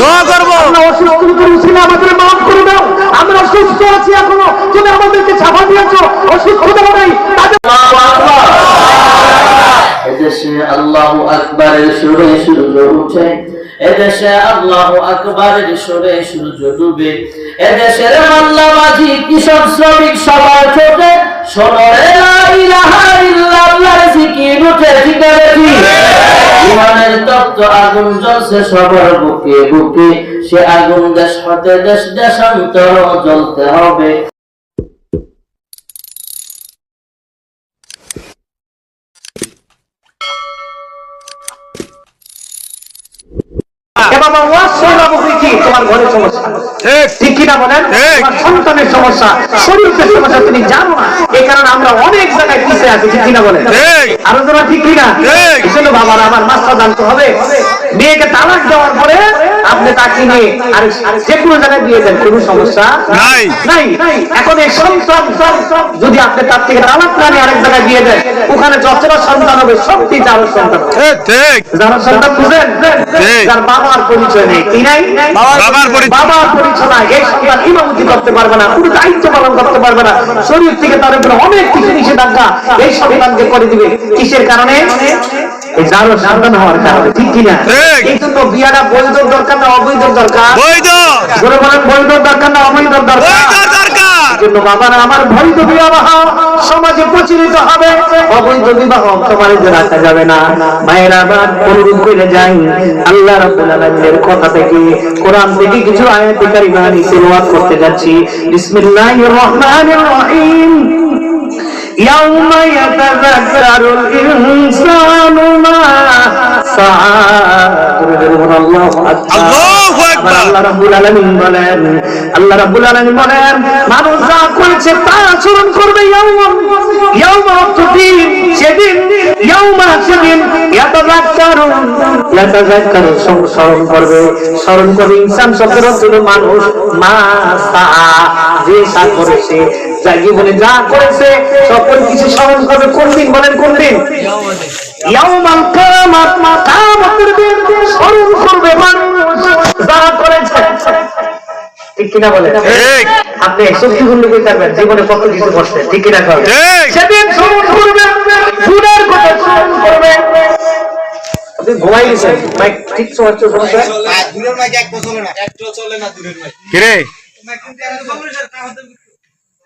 দোয়া করব। আল্লাহ অসুস্থ করে ছিল আমাদের মাফ করে দাও। আমরা সুস্থ আছি এখনও। তুমি আমাদেরকে চাপা দিয়েছ। অসুস্থতা নাই। তাদের এদেশে আল্লাহ আকবরের সুরে সূর্য উঠে। এদেশে আল্লাহ আকবরের সুরে সূর্য ডুবে। এদেশের মাল্লাবাজি কৃষক শ্রমিক সবার ছোটে সোনরে লা ইলাহা আগুন জ্বলছে সবার বুকে বুকে। সে আগুন দেশ হতে দেশ দেশান্তর জ্বলতে হবে। তোমার ঘরে সমস্যা। ঠিক কিনা বলেন? সমস্যা শরীরের সমস্যা তুমি জানো না এই কারণে আমরা অনেক জায়গায় পিছিয়ে আছি ঠিক কিনা বলেন? আরও তোরা ঠিক কিনা? ঠিক। এই জন্য বাবার আমার মাস্টার জানতে হবে। মেয়েকে তালাক দেওয়ার পরে আপনি তাকে নিয়ে আর যে কোনো জায়গায় দিয়ে দেন কোনো সমস্যা নাই। নাই। এখন এই সন্তান যদি আপনি তার থেকে তালাক না নিয়ে আরেক জায়গায় দিয়ে দেন ওখানে যতটা সন্তান হবে সত্যি যার সন্তান ঠিক যারা সন্তান বুঝেন যার বাবার পরিচয় নেই কি নাই? বাবার পরিচয়। বাবার পরিচয় নাই। এই সন্তান ইমামতি করতে পারবে না কোনো দায়িত্ব পালন করতে পারবে না। শরীর থেকে তার উপরে অনেক কিছু নিষেধাজ্ঞা এই সন্তানকে করে দিবে। কিসের কারণে? এই যারও সন্তান হওয়ার কারণে ঠিক কিনা? এই জন্য বিয়াটা বৈধ দরকার না অবৈধ দরকার? বৈধ। ধরে বলেন বৈধ দরকার না অবৈধ দরকার? জন্য বাবারা আমার বৈধ বিবাহ সমাজে প্রচলিত হবে। অবৈধ বিবাহ তোমার রাখা যাবে না। মায়েরা অনুরোধ করে যাই। আল্লাহ রাব্বুল আলামিনের কথা থেকে কোরআন থেকে কিছু আয়াত কারিমা তেলাওয়াত করতে যাচ্ছি। বিসমিল্লাহির রহমানির রহিম। يوم يتذكر الإنسان ما سعى الله أكبر আল্লাহু আকবার। আল্লাহ রাব্বুল আলামিন বলেন আল্লাহ রাব্বুল আলামিন বলেন মানুষ যা করেছে তা আচরণ করবে ইয়াউম ইয়াউম অর্থদিন সেদিন ইয়াউমা সেদিন ইয়াতাযাক্কারু ইয়াতাযাক্কারু সং- স্মরণ করবে স্মরণ করবে ইনসান শব্দের অর্থ হলো মানুষ মা সা যে যা করেছে যা জীবনে যা করেছে সকল কিছু স্মরণ করবে কোন দিন বলেন কোন দিন? ইয়াউমাল কিয়ামাত কিয়ামতের দিন স্মরণ করবে মানুষ যা করেছে। ঠিক কিনা বলে ঠিক। আপনি সত্যি বললে কই পারবেন জীবনে কত কিছু করছেন ঠিক কিনা? করেন ঠিক। সেদিন স্মরণ করবে গুনার কথা স্মরণ করবে। আপনি ঘুমাই গেছেন? মাইক ঠিক সময় হচ্ছে দূরের মাইক এক চলে না একটু চলে না। দূরের মাইক কিরে সাল্লাল্লাহু করবেন না বলছেন কোনি না।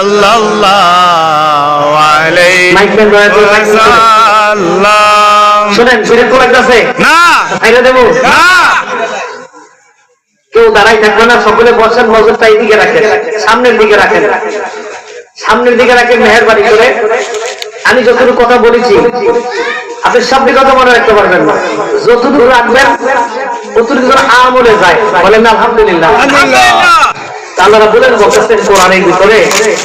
সাল্লাল্লাহু আলাইহি। সাল্লাম শুনেন শুনে তো লাগতেছে না। আইরা দেবো? না। কেউ দাঁড়াই থাকবে না সকলে বসেন নজরটা এইদিকে রাখেন সামনের দিকে রাখেন। সামনের দিকে রাখেন মেহরবানি করে। আমি যতটুকু কথা বলেছি আপনি সবটি কথা মনে রাখতে পারবেন না। যতটুকু রাখবেন যেন আমলে যায়। বলেন আলহামদুলিল্লাহ। আল্লাহ রাব্বুল বলতেছেন কোরআনের ভিতরে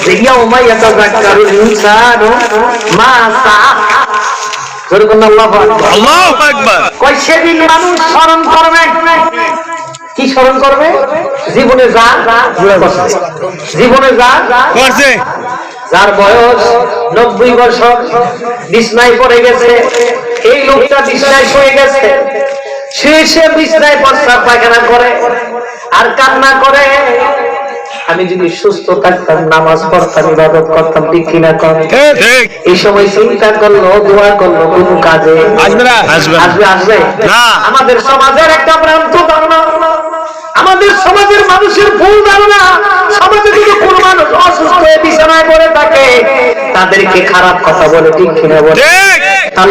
যে ইয়াউমা ইয়াতাযাক্কারুল ইনসানু মা সাআ জোরে বলুন আল্লাহু আকবার। আল্লাহু আকবার। কই সেদিন মানুষ স্মরণ করবে। কি স্মরণ করবে? জীবনে যা। জীবনে যা করছে যার বয়স নব্বই বছর বিছনায় পড়ে গেছে। এই লোকটা বিছনায় শুয়ে গেছে। শুয়ে সে বিছনায় প্রস্তাব পায়খানা করে আর কান্না করে। আমি যদি সুস্থ থাকতাম নামাজ পড়তাম ইবাদত করতাম ঠিক কিনা কর এই সময় চিন্তা করল দোয়া করল কোন কাজে আসবে না। আসবে আসবে আসবে। না। আমাদের সমাজের একটা ভ্রান্ত ধারণা। আমাদের সমাজের মানুষের ভুল ধারণা। সমাজে যদি কোন মানুষ অসুস্থ বিছানায় পড়ে থাকে তাদেরকে খারাপ কথা বলে ঠিক কিনা বলে।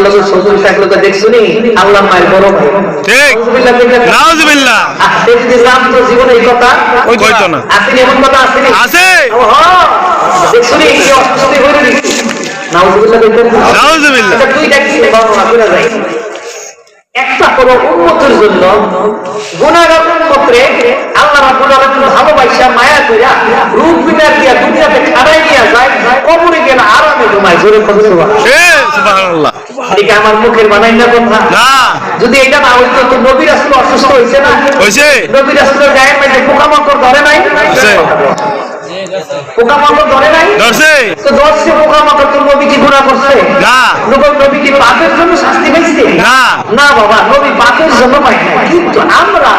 লোক সবুজ থাকলে তো দেখছুনি আল্লাহ মায়ের বড় ভাই। ঠিক। নাউজুবিল্লাহ দেখলে না? নাউজুবিল্লাহ। আহ, দেখছি রাম তো জীবনে এই কথা কইতো না। আসেনি এমন কথা আসেনি। আছে। দেখছুনি কি অসুস্থ হয়ে নাউজুবিল্লাহ নাউজুবিল্লাহ। তুই দেখছিস বর্ণনা করে যাই। একটা হলো উন্মতের জন্য গুণাগার উন্মতরে আল্লাহ রাব্বুল আলামিন ভালোবাসা মায়া কইরা রূপ বিনা দিয়া দুনিয়াতে খাড়াই নিয়ে যায় কবরে গেলে আরামে ঘুমায়। জোরে কথা সুবহানাল্লাহ। এদিকে আমার মুখের বানাই না কথা। না। যদি এটা না হইতো তো নবী রাসূল অসুস্থ হইছে না। হইছে। নবী রাসূলের গায়ের মধ্যে পোকামাকড় ধরে নাই। পোকামাকড় ধরে নাই? ধরছে। তো দশটি পোকামাকড় তো নবী কি গুনাহ করছে? না। নবী নবী কি পাপের জন্য শাস্তি পাইছে? না। না বাবা নবী পাপের জন্য পাই কিন্তু আমরা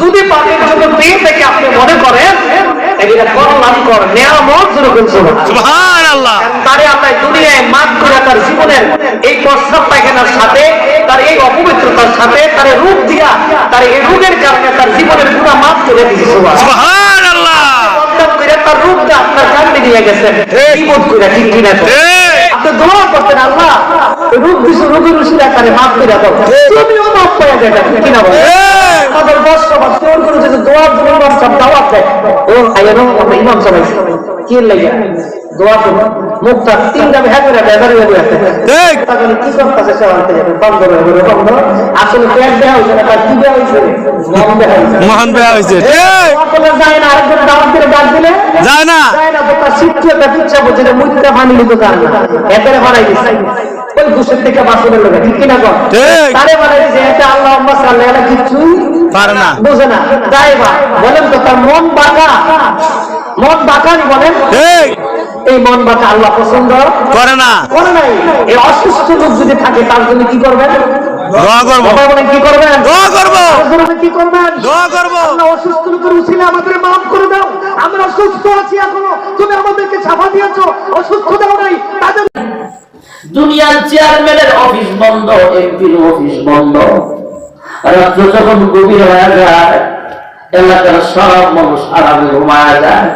যদি পাপের জন্য পেয়ে থেকে আপনি মনে করেন এটা করলাম কর যেরকম সুবহানাল্লাহ। সুবহানাল্লাহ তারে আমরা দুনিয়ায় মাফ করে তার জীবনের এই প্রস্তাব পায়খানার সাথে তার এই অপবিত্রতার সাথে তার রূপ দিয়া তার এই রোগের কারণে তার জীবনের গুণা মাফ করে দিয়েছে। সুবহানাল্লাহ। তার রূপটা আপনার সামনে নিয়ে গেছে। কি বোধ করে ঠিক কিনা। আপনি দোয়া করতেন আল্লাহ রূপ দিছো রোগের উশিলা আকারে মাফ করে দাও। তুমিও মাফ করে দেবে কিনা বলো ঠিক। আমাদের করে যদি দোয়ার জন্য ইমাম সাহেব দাওয়াত দেয় ও আইয়ানো আমরা ইমাম সাহেব কি লাগে? দোয়া করব মুখটা তিনটা ভেঙে করে বেজারি হয়ে গেছে ঠিক। তাহলে কি করতেছে সে? আনতে যাবে বন্ধ হয়ে গেল বন্ধ। আসলে পেট দেওয়া হয়েছে না তার কি দেওয়া হয়েছে দেওয়া হয়েছে মহান ঠিক। সকলে যায় না আরেকজন দাওয়াত করে ডাক দিলে? যায় না। যায় না তো তার শিক্ষা একটা পিচ্ছা মুখটা না এদের বানাই দিচ্ছে ওই ঘুষের থেকে বাঁচনের লোক ঠিক কিনা কর তারে বানাই দিচ্ছে এটা আল্লাহ আম্মা সাল্লাহ এটা কিছুই পারে না। বোঝে না। যাই বলেন তো তার মন বাঁকা। মন বাঁকা বলেন? ঠিক। এই মন বাঁকা আল্লাহ পছন্দ? করে না। করে নাই। এই অসুস্থ লোক যদি থাকে তার জন্য কি করবেন? দোয়া করব। সবাই বলেন কি করবেন? দোয়া করব। বলেন কি করবেন? দোয়া করব। আল্লাহ অসুস্থ লোকের উচিলে আমাদের মাফ করে দাও। আমরা সুস্থ আছি এখনও। তুমি আমাদেরকে ছাপা দিয়েছ। অসুস্থ দাও নাই। তাদের দুনিয়ার চেয়ারম্যানের অফিস বন্ধ, এমপির অফিস বন্ধ। রাত্র যখন গভীর হয়ে যায়, এলাকার সব মানুষ আরামে ঘুমায় যায়।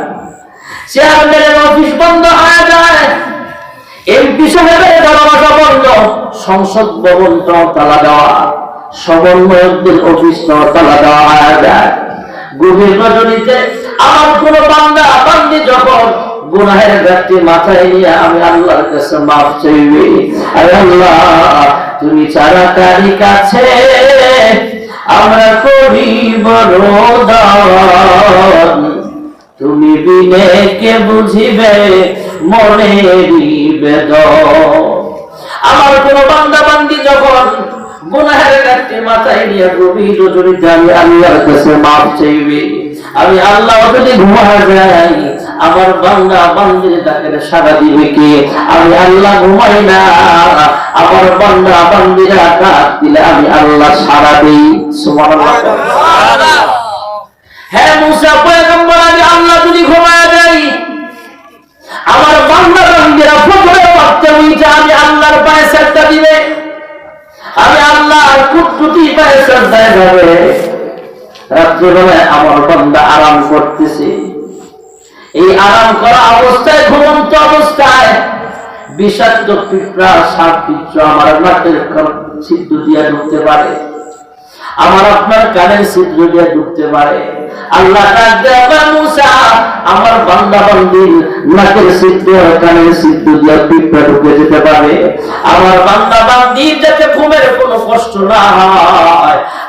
চেয়ারম্যানের অফিস বন্ধ হয়ে যায়। এমপি সাহেবের দরওয়াজা বন্ধ, সংসদ ভবনটাও তালা দেওয়া, সমন্বয়কদের অফিসটাও তালা দেওয়া হয়ে যায়। গভীর রজনীতে আমার কোন বান্দা, বান্দি যখন গুনাহের ব্যক্তি মাথায় নিয়ে আমি আল্লাহর কাছে মাফ চাইবি। আরে আল্লাহ, তুমি ছাড়া তারি কাছে আমরা করি বড় তুমি বিনে কে বুঝিবে মনেরই বেদ আমার কোন বান্দা বান্দি যখন গুনাহের কাছে মাথায় নিয়ে গভীর রজনীতে আমি আল্লাহর কাছে মাফ চাইবে। আমি আল্লাহ যদি ঘুমা যাই আমার বান্দা বান্দির ডাকে সারা দিবে কে? আমি আল্লাহ ঘুমাই না। আমার বান্দা বান্দিরা ডাক দিলে আমি আল্লাহ সারা দিই। সুবহানাল্লাহ। হ্যাঁ মুসা, পয়গম্বর, আমি আল্লাহ যদি ঘুমায় যাই, আমার বান্দা বান্দিরা ফজরে ওয়াক্তে উঠে আমি আল্লাহর পায়ে সেজদা দিবে। আমি আল্লাহর কুটকুটি পায়ে সেজদায় যাবে রাত্রিবেলায় আমার বান্দা আরাম করতেছে। এই আরাম করা অবস্থায় ঘুমন্ত অবস্থায়। বিষাক্ত পিঁপড়া সাপ পিঁপড়া আমার নাকের ছিদ্র দিয়া ঢুকতে পারে। আমার আপনার কানের ছিদ্র দিয়ে ঢুকতে পারে। আল্লাহ ডাক দেয়, "আবা মূসা, আমার বান্দা বান্দির নাকের ছিদ্র কানের ছিদ্র দিয়ে পিঁপড়া ঢুকে যেতে পারে। আমার বান্দা বান্দির যাতে ঘুমের কোনো কষ্ট না হয়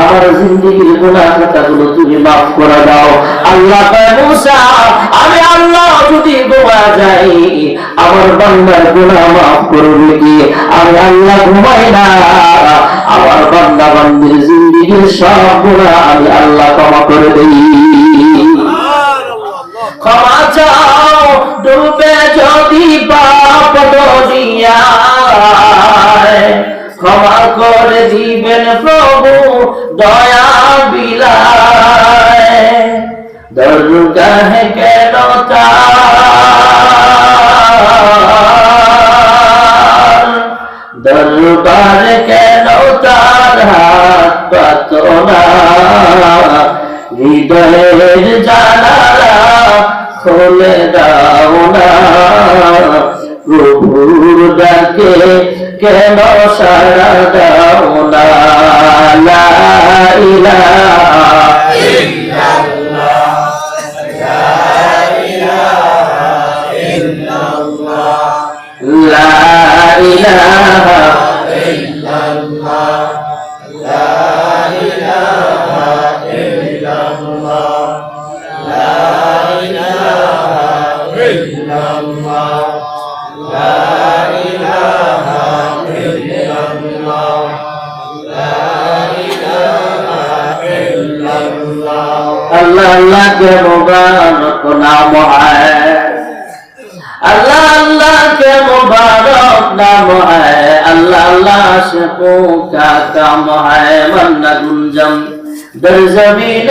আমার জিন্দগির গুনাহ খাতাগুলো তুমি মাফ করে দাও। আল্লাহ আমি আল্লাহ যদি গোয়া যাই, আমার বান্দার গুনাহ মাফ করবে কি? আমি আল্লাহ ঘুমাই না, আমার বান্দা বান্দির জিন্দগির সব গুনাহ আমি আল্লাহ ক্ষমা করে দেই। ক্ষমা চাও ডুবে যদি পাপ ক্ষমা করে দিবেন প্রভু দয়া বিলায় দরগাহে কেন তার দরবার কেন তার হাত পাত না হৃদয়ের জানালা খুলে দাও না। প্রভুর ডাকে কেন সারা দাও না ইলাহা আল্লাহ আল্লাহ কে মোবারক নাম আল্লাহ আল্লাহ কে মোবারক নাম আল্লাহ আল্লাহ আশিকো কা কাম হায়। মন্না গুঞ্জম در زمین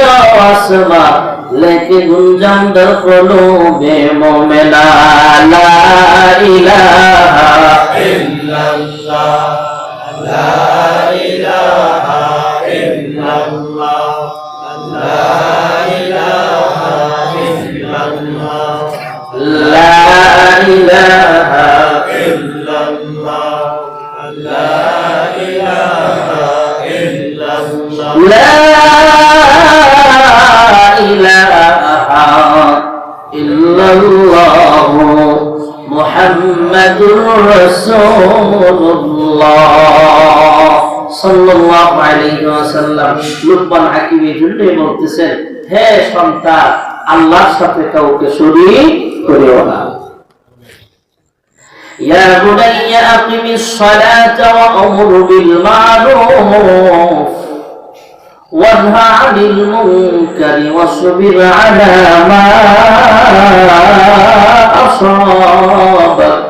رسول الله صلى الله عليه وسلم লুকমান হাকিম এই জন্যই বলতেছেন হে সন্তান আল্লাহর সাথে কাউকে শরীক করিও না يا بني أقم الصلاة وأمر بالمعروف وانهى عن المنكر واصبر على ما أصابك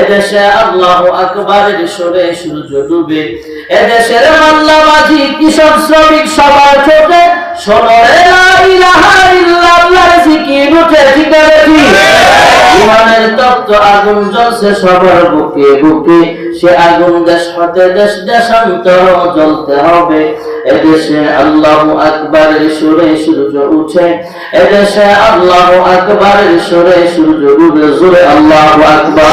এদেশে আল্লাহ আকবরের সুরে সূর্য ডুবে। এদেশের মাল্লাবাজি কৃষক শ্রমিক সবার ছোটে সোনরে উঠে ইমানের তত্ত্ব আগুন জ্বলছে সবার বুকে বুকে। সে আগুন দেশ হতে দেশ, দেশান্তর জ্বলতে হবে। এদেশে আল্লাহ আকবরের সুরে সূর্য উঠে। এদেশে আল্লাহ আকবরের সুরে সূর্য ডুবে, জোরে আল্লাহ আকবর।